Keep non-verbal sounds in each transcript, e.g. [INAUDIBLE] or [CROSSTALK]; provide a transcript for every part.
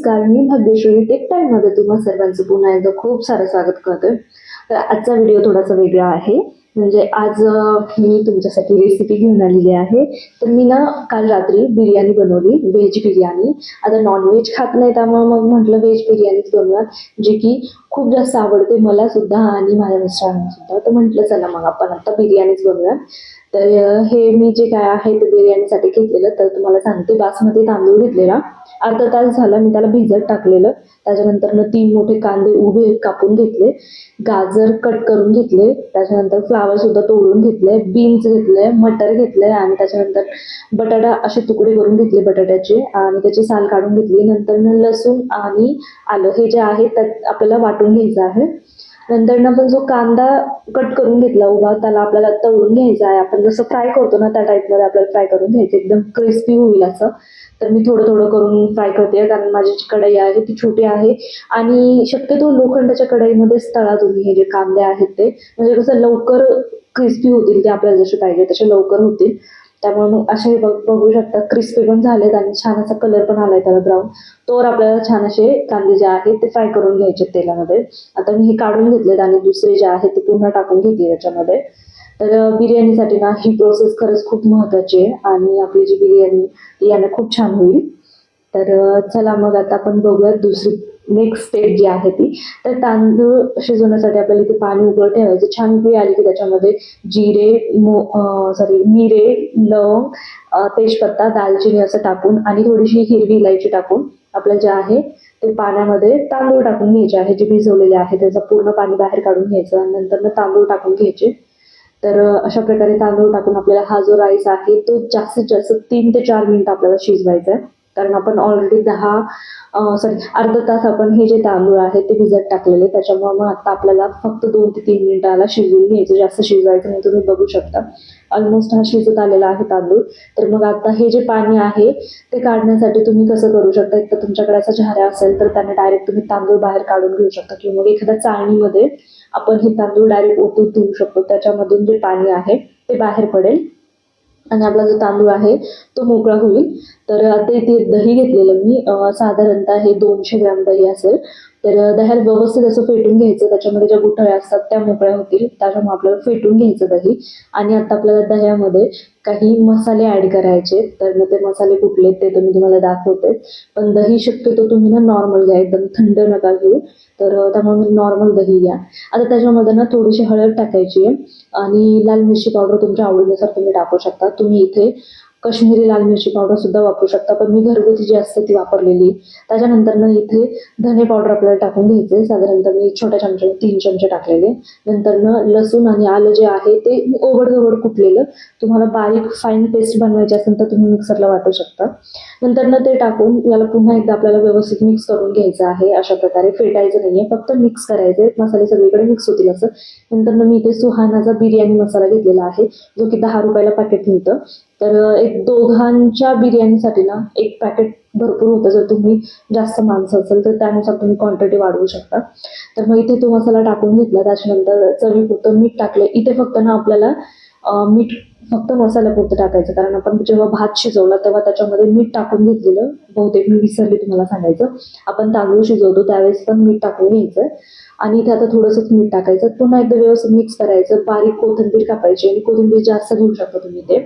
नमस्कार मी भाग्यश्री टेक टाइममध्ये तुम्हा सर्वांचं पुन्हा एकदा खूप सारं स्वागत करते. तर आजचा व्हिडिओ थोडासा वेगळा आहे. म्हणजे आज मी तुमच्यासाठी रेसिपी घेऊन आलेली आहे. तर मी ना काल रात्री बिर्याणी बनवली व्हेज बिर्याणी. आता नॉनव्हेज खात नाही त्यामुळे मग म्हटलं व्हेज बिर्याणीच बनवूयात. जे की खूप जास्त आवडते मला सुद्धा आणि माझ्या मिस्टरांना सुद्धा. तर म्हटलं चला मग आपण आता बिर्याणीच बनवूया तर हे मी जे काय आहे ते बिर्याणीसाठी घेतलेलं तर तुम्हाला सांगते. बासमती तांदूळ घेतलेला. अर्धा तास झाला मी त्याला भिजत टाकलेलं. त्याच्यानंतर तीन मोठे कांदे उभे कापून घेतले. गाजर कट करून घेतले. त्याच्यानंतर फ्लावर सुद्धा तोडून घेतले बीन्स घेतले मटर घेतले आणि त्याच्यानंतर बटाटा असे तुकडे करून घेतले बटाट्याचे. आणि त्याची साल काढून घेतली. नंतर लसूण आणि आलं. हे जे आहे त्यात आपल्याला वाटून घ्यायचा आहे. नंतर आपण जो कांदा कट करून घेतला उभा त्याला आपल्याला तळून घ्यायचा आहे. आपण जसं फ्राय करतो ना त्या टाईपमध्ये आपल्याला फ्राय करून घ्यायचं. एकदम क्रिस्पी होईल असं. तर मी थोडं थोडं करून फ्राय करते कारण माझी जी कढई आहे ती छोटी आहे. आणि शक्यतो लोखंडाच्या कढईमध्येच तळा तुम्ही. हे जे कांदे आहेत ते. म्हणजे कसं लवकर क्रिस्पी होतील ते आपल्याला जसे पाहिजे तसे लवकर होतील. त्यामुळे मग असे बघ बघू शकता क्रिस्पी पण झालेत आणि छान असा कलर पण आलाय त्याला ब्राऊन तोवर आपल्याला छान असे कांदे जे आहेत ते फ्राय करून घ्यायचे तेलामध्ये. आता मी हे काढून घेतलेत आणि दुसरे जे आहेत ते पुन्हा टाकून घेते त्याच्यामध्ये तर बिर्याणीसाठी ना ही प्रोसेस खरंच खूप महत्त्वाची आहे आणि आपली जी बिर्याणी ती याने खूप छान होईल. तर चला मग आता आपण बघूयात दुसरी नेक्स्ट स्टेप जी आहे ती. तर तांदूळ शिजवण्यासाठी आपल्याला इथे पाणी उकळत ठेवायचं. छान उकळी आली की त्याच्यामध्ये जिरे मो सॉरी मिरे लवंग तेजपत्ता दालचिनी असं टाकून आणि थोडीशी हिरवी इलायची टाकून आपलं जे आहे ते पाण्यामध्ये तांदूळ टाकून घ्यायचे आहे जे भिजवलेले आहे. त्याचं पूर्ण पाणी बाहेर काढून घ्यायचं आणि नंतर तांदूळ टाकून घ्यायचे. तर अशा प्रकारे तांदूळ टाकून आपल्याला हा जो राईस आहे तो जास्तीत जास्त तीन ते चार मिनिटं आपल्याला शिजवायचा आहे. कारण आपण ऑलरेडी दहा सॉरी अर्धा तास आपण हे जे तांदूळ आहेत ते भिजत टाकलेले त्याच्यामुळे मग आता आपल्याला फक्त दोन ते तीन मिनिटाला शिजवून घ्यायचं जास्त शिजवायचं नाही तुम्ही बघू शकता. ऑलमोस्ट हा शिजत आलेला आहे तांदूळ. तर मग आता हे जे पाणी आहे ते काढण्यासाठी तुम्ही कसं करू शकता? एक तर तुमच्याकडे असा झाऱ्या असेल तर त्याने डायरेक्ट तुम्ही तांदूळ बाहेर काढून घेऊ शकता. किंवा मग एखाद्या चाळणीमध्ये आपण हे तांदूळ डायरेक्ट ओतून ठेवू शकतो. त्याच्यामधून जे पाणी आहे ते बाहेर पडेल. आणि आपला जो तांदूळ आहे तो मोकळा होईल. तर ते ते दही घेतलेलं मी साधारणतः हे दोनशे ग्रॅम दही असेल. तर दह्याला व्यवस्थित असं फेटून घ्यायचं. त्याच्यामध्ये ज्या गुठळ्या असतात त्या मोकळ्या होतील. त्याच्यामुळे आपल्याला फेटून घ्यायचं दही. आणि आता आपल्याला दह्यामध्ये काही मसाले ॲड करायचे तर मग ते मसाले कुठले ते तर मी तुम्हाला दाखवते. पण दही शक्यतो तुम्ही ना नॉर्मल घ्या. एकदम थंड नका घेऊ. तर त्यामुळे नॉर्मल दही घ्या. आता त्याच्यामध्ये ना थोडीशी हळद टाकायची आहे. आणि लाल मिरची पावडर तुमच्या आवडीनुसार तुम्ही टाकू शकता. तुम्ही इथे कश्मीरी लाल मिरची पावडर सुद्धा वापरू शकता पण मी घरगुती जी असते ती वापरलेली. आहे. त्याच्यानंतर इथे धने पावडर आपल्याला टाकून घ्यायचे. साधारणतः मी छोट्या चमच्याने तीन चमचे टाकलेले. नंतर लसूण आणि आलं जे आहे ते ओबड गोबड कुटलेलं. तुम्हाला बारीक फाईन पेस्ट बनवायची असेल तर तुम्ही मिक्सरला वाटू शकता. नंतर ना ते टाकून याला पुन्हा एकदा आपल्याला व्यवस्थित मिक्स करून घ्यायचं आहे. अशा प्रकारे फेटायचं नाहीये फक्त मिक्स करायचे. मसाले सगळीकडे मिक्स होतील असं. नंतर मी इथे सुहानाचा बिर्याणी मसाला घेतलेला आहे जो की दहा रुपयाला पॅकेट मिळतं. तर एक दोघांच्या बिर्याणीसाठी ना एक पॅकेट भरपूर होतं. जर तुम्ही जास्त माणसं असेल तर त्यानुसार तुम्ही क्वांटिटी वाढवू शकता. तर मग इथे तो मसाला टाकून घेतला. त्याच्यानंतर चवीपुरतं मीठ टाकलं. इथे फक्त ना आपल्याला मीठ फक्त मसाल्यापुरतं टाकायचं. कारण आपण जेव्हा भात शिजवला तेव्हा त्याच्यामध्ये मीठ टाकून घेतलेलं. बहुतेक मी विसरले तुम्हाला सांगायचं. आपण तांदूळ शिजवतो त्यावेळेस पण मीठ टाकून घ्यायचं. आणि इथे आता थोडंसंच मीठ टाकायचं. पुन्हा एकदा व्यवस्थित मिक्स करायचं. बारीक कोथिंबीर कापायची आणि कोथिंबीर जास्त घेऊ शकता तुम्ही ते.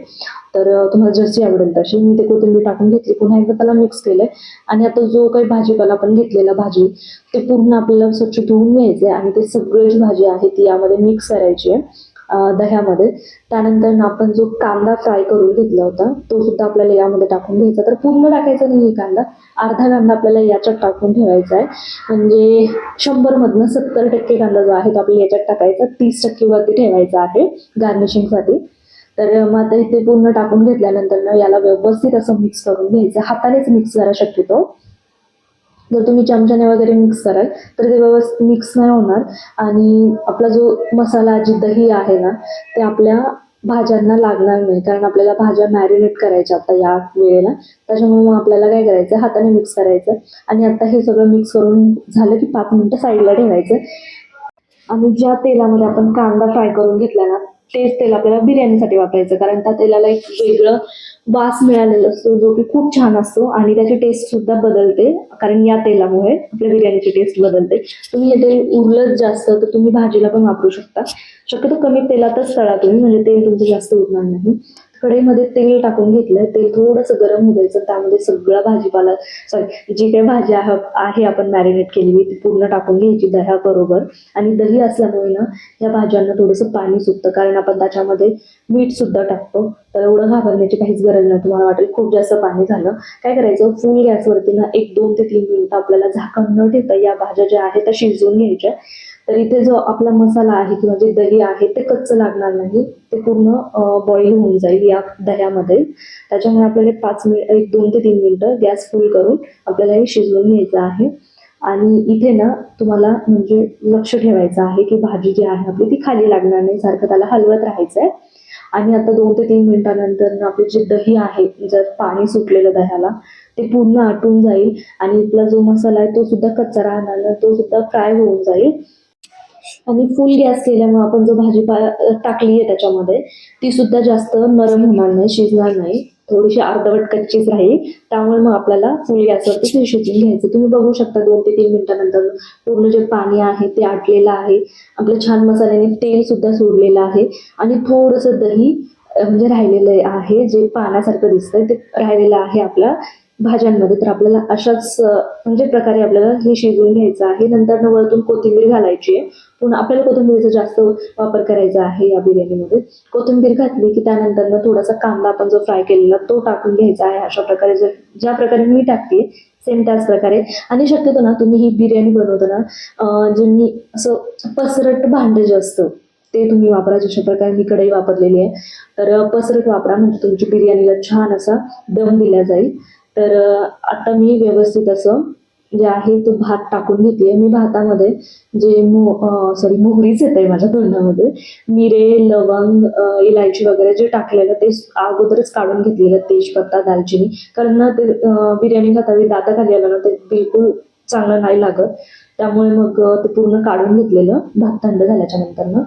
तर तुम्हाला जशी आवडेल तशी. मी ते कोथिंबीर टाकून घेतली. पुन्हा एकदा त्याला मिक्स केलंय. आणि आता जो काही भाजीपाला आपण घेतलेला भाजी ते पूर्ण आपल्याला स्वच्छ धुवून आहे आणि ते सगळी जी भाजी आहे ती यामध्ये मिक्स करायची आहे. दह्यामध्ये. त्यानंतर ना आपण जो कांदा फ्राय करून घेतला होता तो सुद्धा आपल्याला यामध्ये टाकून घ्यायचा. तर पूर्ण टाकायचा नाही कांदा अर्धा कांदा आपल्याला याच्यात टाकून ठेवायचा आहे. म्हणजे शंभर मधनं सत्तर टक्के कांदा जो आहे तो आपल्याला याच्यात टाकायचा तीस टक्के वरती ठेवायचा आहे गार्निशिंगसाठी तर मग आता इथे पूर्ण टाकून घेतल्यानंतर ना याला व्यवस्थित असं मिक्स करून घ्यायचं. हातानेच मिक्स करा शक्यतो. जर तुम्ही चमच्याने वगैरे मिक्स कराल तर ते व्यवस्थित मिक्स नाही होणार. आणि आपला जो मसाला जी दही आहे ना ते आपल्या भाज्यांना लागणार नाही. कारण आपल्याला भाज्या मॅरिनेट करायच्या आता या वेळेला. त्याच्यामुळे मग आपल्याला काय करायचं? हाताने मिक्स करायचं. आणि आता हे सगळं मिक्स करून झालं की पाच मिनटं साईडला ठेवायचं. आणि ज्या तेलामध्ये आपण कांदा फ्राय करून घेतला ना तेच तेल आपल्याला बिर्याणीसाठी वापरायचं. कारण त्या तेलाला एक वेगळं वास मिळालेला असतो जो की खूप छान असतो आणि त्याची टेस्ट सुद्धा बदलते. कारण या तेलामुळे आपल्या बिर्याणीची टेस्ट बदलते. तुम्ही हे तेल उरलंच जास्त तर तुम्ही भाजीला पण वापरू शकता. शक्यतो कमी तेलातच तळा तुम्ही म्हणजे तेल तुमचं जास्त उरणार नाही. कढईमध्ये तेल टाकून घेतलंय. तेल थोडंसं गरम होऊ द्यायचं. त्यामध्ये सगळा भाजीपाला सॉरी जी काही भाजी आहे आपण मॅरिनेट केलेली ती पूर्ण टाकून घ्यायची दह्याबरोबर आणि दही असल्यामुळे ना या भाज्यांना थोडंसं पाणी सुटतं. कारण आपण त्याच्यामध्ये मीठ सुद्धा टाकतो. तर एवढं घाबरण्याची काहीच गरज नाही. तुम्हाला वाटेल खूप जास्त पाणी झालं. काय करायचं? फुल गॅसवरती ना एक दोन ते तीन मिनिटं आपल्याला झाकण न ठेवता या भाज्या ज्या आहेत त्या शिजवून घ्यायच्या. तर इथे जो आपला मसाला आहे किंवा जे दही आहे ते कच्चं लागणार नाही. ते पूर्ण बॉईल होऊन जाईल या दह्यामध्ये. त्याच्यामुळे आपल्याला एक पाच मिनिट एक दोन ते तीन मिनिटं गॅस फुल करून आपल्याला हे शिजवून घ्यायचं आहे. आणि इथे ना तुम्हाला म्हणजे लक्ष ठेवायचं आहे की भाजी जी आहे आपली ती खाली लागणार नाही. सारखं त्याला हलवत राहायचं आहे आणि आता दोन ते तीन मिनिटानंतर ना आपले जे दही आहे जर पाणी सुटलेलं दह्याला ते पूर्ण आटून जाईल. आणि आपला जो मसाला आहे तो सुद्धा कच्चा राहणार तो सुद्धा फ्राय होऊन जाईल. आणि फुल गॅस केल्यामुळे आपण जो भाजीपाला टाकली आहे त्याच्यामध्ये ती सुद्धा जास्त नरम होणार नाही शिजणार नाही. थोडीशी अर्धवट कच्चीच राहील. त्यामुळे मग आपल्याला फुल गॅसवरती शिजून घ्यायचं. तुम्ही बघू शकता दोन ते तीन मिनिटानंतर पूर्ण जे पाणी आहे ते आटलेलं आहे. आपलं छान मसाल्याने तेल सुद्धा सोडलेलं आहे. आणि थोडंसं दही म्हणजे राहिलेलं आहे जे पाण्यासारखं दिसतंय ते राहिलेलं आहे आपलं. भाज्यांमध्ये तर आपल्याला अशाच म्हणजे प्रकारे आपल्याला हे शिजवून घ्यायचं आहे. नंतर वरतून कोथिंबीर घालायची आहे. पण आपल्याला कोथिंबीरचा जास्त वापर करायचा आहे या बिर्याणीमध्ये. कोथिंबीर घातली की त्यानंतर थोडासा कांदा आपण जो फ्राय केलेला तो टाकून घ्यायचा आहे. अशा प्रकारे जर ज्या प्रकारे मी टाकते सेम त्याच प्रकारे. आणि शक्यतो ना तुम्ही ही बिर्याणी बनवताना जे मी असं पसरट भांडं जे असतं ते तुम्ही वापरा. जशा प्रकारे मी कढई वापरलेली आहे. तर पसरट वापरा. म्हणजे तुमची बिर्याणीला छान असा दम दिला जाईल. तर आता मी व्यवस्थित असं जे आहे तो भात टाकून घेते मी भातामध्ये जे मो सॉरी मोहरीच येत आहे माझ्या तोंडामध्ये. मिरे लवंग इलायची वगैरे जे टाकलेलं ते अगोदरच काढून घेतलेलं तेजपत्ता दालचिनी. कारण ना ते बिर्याणी खातावी दाताखाली आलं ना ते बिलकुल चांगलं नाही लागत. त्यामुळे मग ते पूर्ण काढून घेतलेलं भात थंड झाल्याच्या नंतरनं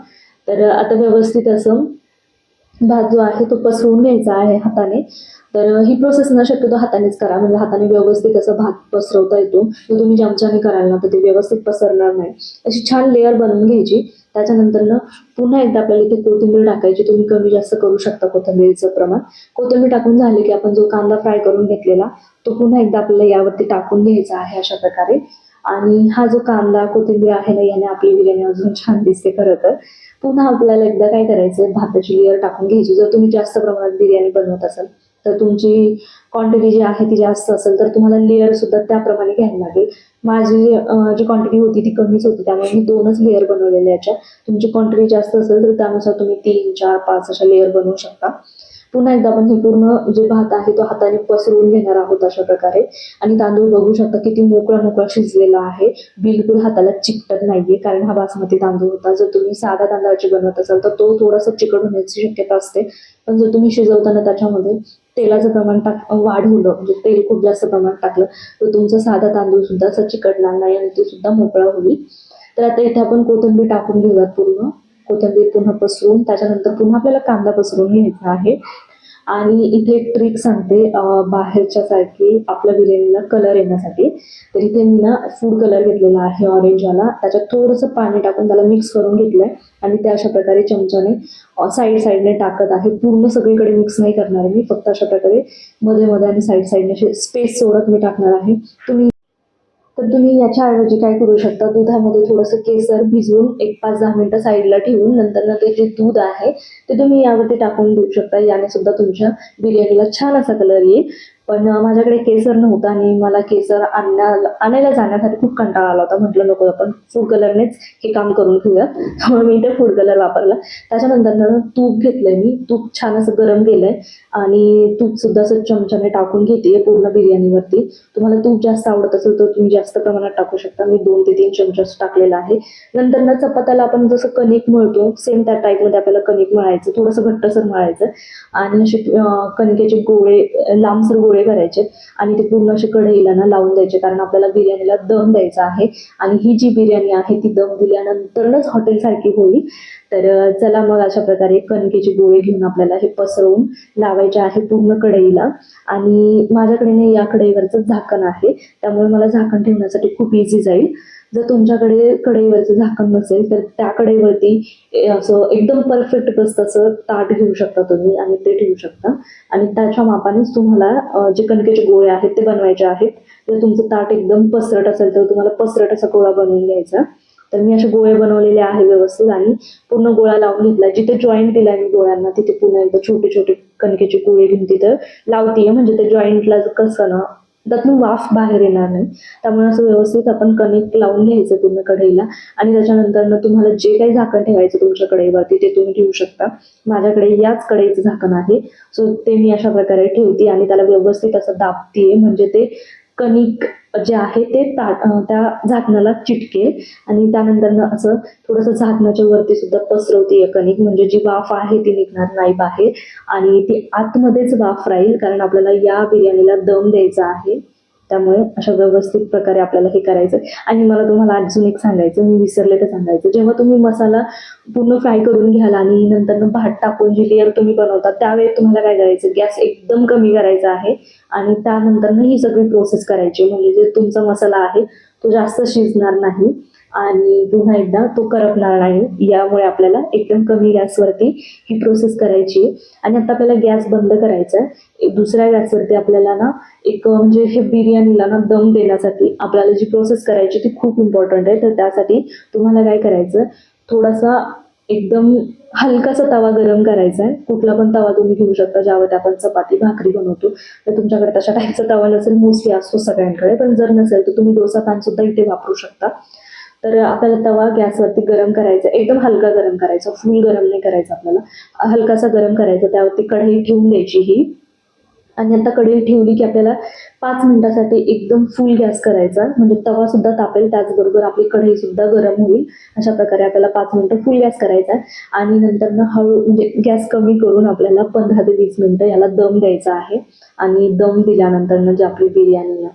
तर आता व्यवस्थित असं भात जो आहे तो पसरवून घ्यायचा आहे हाताने. तर ही प्रोसेस न शक्यतो हातानेच करा. म्हणजे हाताने व्यवस्थित असं भात पसरवता येतो. तुम्ही चमच्याने कराल ना तर ते व्यवस्थित पसरणार नाही. अशी छान लेअर बनवून घ्यायची. त्याच्यानंतर ना पुन्हा एकदा आपल्याला इथे कोथिंबीर टाकायची. तुम्ही कमी जास्त करू शकता कोथिंबीरचं प्रमाण. कोथिंबीर टाकून झाले की आपण जो कांदा फ्राय करून घेतलेला तो पुन्हा एकदा आपल्याला यावरती टाकून घ्यायचा आहे अशा प्रकारे. आणि हा जो कांदा कोथिंबीर आहे ना याने आपली बिर्याणी अजून छान दिसते खरं तर. पुन्हा आपल्याला एकदा काय करायचं भाताची लेअर टाकून घ्यायची. जर तुम्ही जास्त प्रमाणात बिर्याणी बनवत असाल तर तुमची क्वांटिटी जी आहे ती जास्त असेल तर तुम्हाला लेअर सुद्धा त्याप्रमाणे घ्यायला लागेल. माझी जी क्वांटिटी होती ती कमीच होती त्यामुळे मी दोनच लेअर बनवलेल्या याच्या तुमची क्वांटिटी जास्त असेल तर त्यानुसार तुम्ही तीन चार पाच अशा लेअर बनवू शकता. पुन्हा एकदा आपण हे पूर्ण जे भात आहे तो हाताने पसरवून घेणार आहोत अशा प्रकारे. आणि तांदूळ बघू शकता किती मोकळा मोकळा शिजलेला आहे. बिलकुल हाताला चिकटत नाहीये कारण हा बासमती तांदूळ होता. जर तुम्ही साधा तांदळाची बनवत असाल तर तो थोडासा चिकट होण्याची शक्यता असते. पण जर तुम्ही शिजवताना त्याच्यामध्ये तेलाचं प्रमाण टाक वाढवलं. म्हणजे तेल खूप जास्त प्रमाणात टाकलं. तर तुमचा साधा तांदूळ सुद्धा असं चिकटणार नाही आणि ते सुद्धा मोकळा होईल. तर आता इथे आपण कोथिंबीर टाकून घेऊयात पूर्ण. कोथिंबीर पुन्हा पसरून त्याच्यानंतर पुन्हा आपल्याला कांदा पसरून घ्यायचा आहे. आणि इथे एक ट्रिक सांगते बाहेरच्या सारखी आपल्या बिर्याणीला कलर येण्यासाठी. तर इथे मी ना फूड कलर घेतलेला आहे ऑरेंजवाला त्याच्यात थोडंसं पाणी टाकून त्याला मिक्स करून घेतलंय. आणि ते अशा प्रकारे चमच्याने साईड साईडने टाकत आहे. पूर्ण सगळीकडे मिक्स नाही करणार मी. फक्त अशा प्रकारे मध्ये मध्ये आणि साईड साईडने असे स्पेस सोडत मी टाकणार आहे. तुम्ही तर तुम्ही याच्या ऐवजी काय करू शकता? दुधामध्ये थोडंसं केसर भिजवून एक पाच दहा मिनटं साईडला ठेवून नंतर ते जे दूध आहे ते तुम्ही यावरती टाकून देऊ शकता. याने सुद्धा तुमच्या बिर्याणीला छान असा कलर येईल. पण माझ्याकडे केसर नव्हता आणि मला केसर आणण्या आणायला जाण्यासाठी खूप कंटाळा आला होता. म्हटलं नको आपण फूड कलरनेच हे काम करून घेऊया त्यामुळे मी इथे फूड कलर वापरला. त्याच्यानंतर तूप घेतलंय मी. तूप छान असं गरम केलंय. आणि तूप सुद्धा असं चमच्याने टाकून घेते पूर्ण बिर्याणीवरती. तुम्हाला तूप जास्त आवडत असेल तर तुम्ही जास्त प्रमाणात टाकू शकता. मी दोन ते तीन चमचाच टाकलेला आहे. नंतर ना चपात्याला आपण जसं कणिक मळतो सेम त्या टाईपमध्ये आपल्याला कणिक मळायचं. थोडंसं घट्टसर मळायचं. आणि असे कणिकेचे गोळे लांबसर गोळे गोळे करायचे आणि ते पूर्ण असे कढईला ना लावून द्यायचे कारण आपल्याला बिर्याणीला दम द्यायचा आहे. आणि ही जी बिर्याणी आहे ती दम दिल्यानंतरच हॉटेलसारखी होईल. तर चला मग अशा प्रकारे कणकेचे गोळे घेऊन आपल्याला हे पसरवून लावायचे आहे पूर्ण कढईला. आणि माझ्याकडे नाही या कढईवरचं झाकण आहे. त्यामुळे मला झाकण ठेवण्यासाठी खूप इझी जाईल. जर तुमच्याकडे कढईवरचं झाकण नसेल तर त्या कढईवरती असं एकदम परफेक्ट बसत असं ताट घेऊ शकता तुम्ही आणि ते ठेवू शकता. आणि त्याच्या मापानेच तुम्हाला जे कणकेचे गोळे आहेत ते बनवायचे आहेत. जर तुमचं ताट एकदम पसरट असेल तर तुम्हाला पसरट असा गोळा बनवून घ्यायचा. तर मी असे गोळे बनवलेले आहे व्यवस्थित आणि पूर्ण गोळा लावून घेतला जिथे जॉईंट दिला मी गोळ्यांना तिथे पुन्हा एकदा छोटे छोटे कणकेचे गोळे घेऊन तिथं लावतीये. म्हणजे ते जॉईंटला कसं ना त्यातून वाफ बाहेर येणार नाही. त्यामुळे असं व्यवस्थित आपण कनेक्ट लावून घ्यायचं पूर्ण कढईला. आणि त्याच्यानंतर तुम्हाला जे काही झाकण ठेवायचं तुमच्या कढईवरती ते तुम्ही ठेवू शकता. माझ्याकडे याच कढईचं झाकण आहे. सो ते मी अशा प्रकारे ठेवते आणि त्याला व्यवस्थित असं दाबतीये. म्हणजे ते कणिक जे आहे ते ताट त्या झाकणाला चिटकेल आणि त्यानंतर असं थोडंसं झाकणाच्या वरती सुद्धा पसरवते कणिक. म्हणजे जी वाफ आहे ती निघणार नाही बाहेर आणि ती आतमध्येच वाफ राहील कारण आपल्याला या बिर्याणीला दम द्यायचा आहे. त्यामुळे अशा व्यवस्थित प्रकारे आपल्याला हे करायचं आणि मला तुम्हाला अजून एक सांगायचं मी विसरले तर सांगायचं. जेव्हा तुम्ही मसाला पूर्ण फ्राय करून घ्याल आणि नंतर भात टाकून जी लेअर तुम्ही बनवता त्यावेळी तुम्हाला काय करायचं गॅस एकदम कमी करायचा आहे आणि त्यानंतर ही सगळी प्रोसेस करायची. म्हणजे जे तुमचा मसाला आहे तो जास्त शिजणार नाही. आणि पुन्हा एकदा तो करपणार नाही. यामुळे आपल्याला एकदम कमी गॅसवरती ही प्रोसेस करायची आहे. आणि आता आपल्याला गॅस बंद करायचा आहे एक दुसऱ्या गॅसवरती आपल्याला ना एक म्हणजे हे बिर्याणीला ना दम देण्यासाठी आपल्याला जी प्रोसेस करायची ती खूप इम्पॉर्टंट आहे. तर त्यासाठी तुम्हाला काय करायचं थोडासा एकदम हलकासा तवा गरम करायचा आहे कुठला पण तवा तुम्ही घेऊ शकता. ज्यावर आपण चपाती भाकरी बनवतो तर तुमच्याकडे तशा टाईपचा तवा नसेल. मोस्टली असतो सगळ्यांकडे. पण जर नसेल तर तुम्ही डोसा पॅन सुद्धा इथे वापरू शकता. तर आपल्याला तवा गॅसवरती गरम करायचा एकदम हलका गरम करायचा फुल गरम नाही करायचा आपल्याला. हलकासा गरम करायचा त्यावरती कढई ठेवून द्यायची ही. आणि आता कढई ठेवली की आपल्याला पाच मिनिटासाठी एकदम फुल गॅस करायचा. म्हणजे तवा सुद्धा तापेल त्याचबरोबर आपली कढई सुद्धा गरम होईल. अशा प्रकारे आपल्याला पाच मिनिटं फुल गॅस करायचा आणि नंतर ना हळू म्हणजे गॅस कमी करून आपल्याला पंधरा ते वीस मिनिटं याला दम द्यायचा आहे. आणि दम दिल्यानंतर ना जी आपली बिर्याणी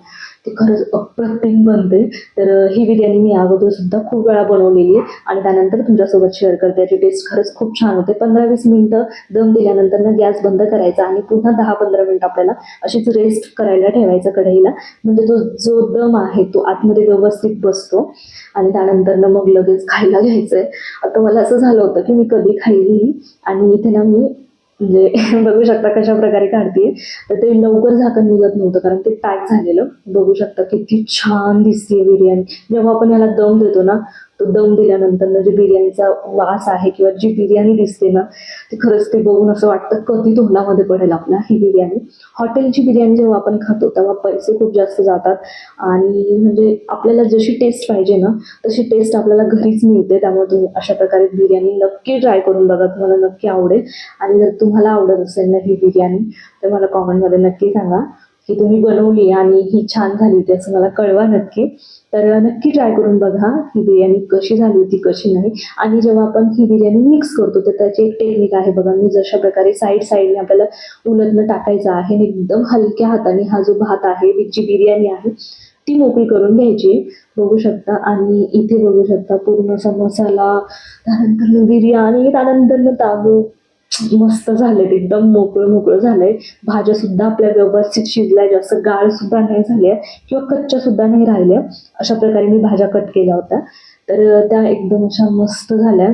ती खरंच अप्रतिम बनते. तर ही बिर्याणी मी अगोदर सुद्धा खूप वेळा बनवलेली आहे आणि त्यानंतर तुमच्यासोबत शेअर करते. याची टेस्ट खरंच खूप छान होते. पंधरा वीस मिनटं दम दिल्यानंतर गॅस बंद करायचा आणि पुन्हा दहा पंधरा मिनटं आपल्याला अशीच रेस्ट करायला ठेवायचा कढईला. म्हणजे तो जो दम आहे तो आतमध्ये व्यवस्थित बसतो. आणि त्यानंतर मग लगेच खायला घ्यायचं आहे आता मला असं झालं होतं की मी कधी खाल्ली आणि इथे ना मी म्हणजे [LAUGHS] बघू शकता कशा प्रकारे काढते तर ते लवकर झाकण निघत नव्हतं कारण ते पॅक झालेलं. बघू शकता किती छान दिसते बिर्याणी. जेव्हा आपण याला दम देतो ना तो दम दिल्यानंतर ना जे बिर्याणीचा वास आहे किंवा जी बिर्याणी दिसते ना ती खरंच ते बघून असं वाटतं कधी तोंडामध्ये पडेल आपला ही बिर्याणी. हॉटेलची बिर्याणी जेव्हा आपण खातो तेव्हा पैसे खूप जास्त जातात. आणि म्हणजे आपल्याला जशी टेस्ट पाहिजे ना तशी टेस्ट आपल्याला घरीच मिळते. त्यामुळे तुम्ही अशा प्रकारे बिर्याणी नक्की ट्राय करून बघा. तुम्हाला नक्की आवडेल. आणि जर तुम्हाला आवडत असेल ना ही बिर्याणी तर मला कॉमेंटमध्ये नक्की सांगा. की तुम्ही बनवली आणि ही छान झाली होती असं मला कळवा नक्की. तर नक्की ट्राय करून बघा ही बिर्याणी कशी झाली होती कशी नाही. आणि जेव्हा आपण ही बिर्याणी मिक्स करतो तर त्याची एक टेक्निक आहे बघा. मी जशा प्रकारे साईड साईडने आपल्याला उलटनं टाकायचं आहे आणि एकदम हलक्या हाताने हा जो भात आहे जी बिर्याणी आहे ती मोकळी करून घ्यायची. बघू शकता. आणि इथे बघू शकता पूर्ण असा मसाला त्यानंतर बिर्याणी त्यानंतर तांदूळ मस्त झालेत एकदम मोकळं मोकळं झालंय. भाज्या सुद्धा आपल्या व्यवस्थित शिजल्या जास्त गाळ सुद्धा नाही झाल्या किंवा कच्च्या सुद्धा नाही राहिल्या. अशा प्रकारे मी भाज्या कट केल्या होत्या. तर त्या एकदम अशा मस्त झाल्या.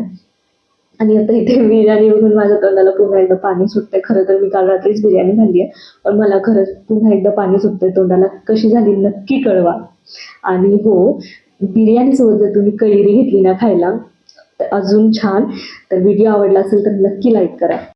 आणि आता इथे बिर्याणी बघून माझ्या तोंडाला पुन्हा एकदा पाणी सुटतंय. खरं तर मी काल रात्रीच बिर्याणी झाली आहे. पण मला खरंच पुन्हा एकदा पाणी सुटतंय तोंडाला. कशी झाली नक्की कळवा. आणि हो बिर्याणीसोबत जर तुम्ही कैरी घेतली ना खायला अजून छान. तर व्हिडिओ आवडला असेल तर नक्की लाईक करा.